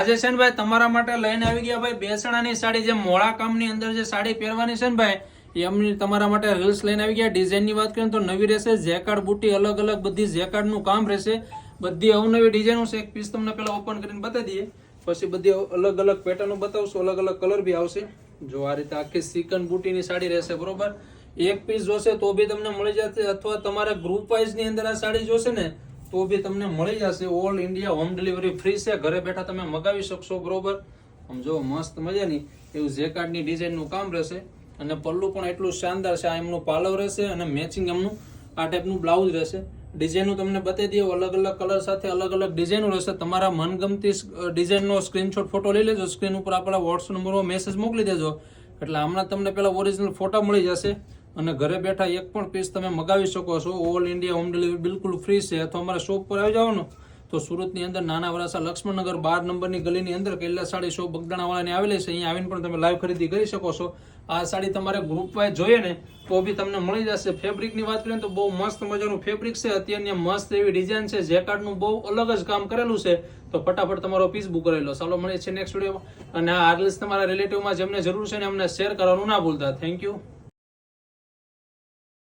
આજે છે ને ભાઈ, તમારા માટે લઈને આવી ગયા ભાઈ બેસણાની સાડી. જે મોળા કામની અંદર જે સાડી પહેરવાની છે ને ભાઈ, એમની તમારા માટે રીલ્સ લઈને આવી ગયા. ડિઝાઇનની વાત કરીએ તો નવી રહેશે જેકાર્ડ બુટી અલગ અલગ બધી જેકાર્ડનું કામ રહેશે. બધી અવનવી ડિઝાઇનો છે. એક પીસ તમને પહેલાં ઓપન કરીને બતાવી દઈએ. પછી બધી અલગ અલગ પેટર્નો બતાવશું. અલગ અલગ કલર બી આવશે. જો આ રીતે આખી સિકન બુટીની સાડી રહેશે, બરોબર? એક પીસ જોશે તો બી તમને મળી જશે. અથવા તમારે ગ્રુપ વાઇઝની અંદર આ સાડી જોશે ને તો બી તમને મળી જશે. All India home delivery free છે. ઘરે બેઠા તમે મગાવી શકશો, બરોબર? આમ જો મસ્ત મજાની એવું જેકાર્ડની ડિઝાઇનનું કામ રહેશે. અને પલ્લું પણ એટલું શાનદાર છે. આ એમનું પાલવ રહેશે અને મેચિંગ એમનું, આ ટાઈપનું બ્લાઉઝ રહેશે. ડિઝાઇનનું તમને બતાવી દઈએ. અલગ અલગ કલર સાથે અલગ અલગ ડિઝાઇનો રહેશે. તમારા મનગમતી ડિઝાઇનનો સ્ક્રીનશોટ ફોટો લઈ લેજો. સ્ક્રીન ઉપર આપણા વોટ્સઅપ નંબરમાં મેસેજ મોકલી દેજો. એટલે હમણાં તમને પહેલાં ઓરિજિનલ ફોટા મળી જશે. અને ઘરે બેઠા એક પણ પીસ તમે મગાવી શકો છો. ઓલ ઇન્ડિયા હોમ ડિલિવરી બિલકુલ ફ્રી છે. અથવા અમારા શોપ પર આવી જાઓ ને, તો સુરતની અંદર નાના વરાસા લક્ષ્મણનગર બાર નંબરની ગલીની અંદર કૈલા સાડી શોપ બગદાણાવાળાની આવેલી છે. અહીંયા આવીને પણ તમે લાઈવ ખરીદી કરી શકો છો. આ સાડી તમારે ગ્રુપ જોઈએ ને, તો બી તમને મળી જશે. ફેબ્રિકની વાત કરીએ તો બહુ મસ્ત મજાનું ફેબ્રિક છે. અત્યારની મસ્ત એવી ડિઝાઇન છે. જેકાર્ડનું બહુ અલગ જ કામ કરેલું છે. તો ફટાફટ તમારો પીસ બુક કરી લો. ચાલો, મળીએ છીએ નેક્સ્ટ વિડીયોમાં અને આ આર્લિસ તમારા રિલેટિવમાં જેમને જરૂર છે ને, એમને શેર કરવાનું ના ભૂલતા. Thank you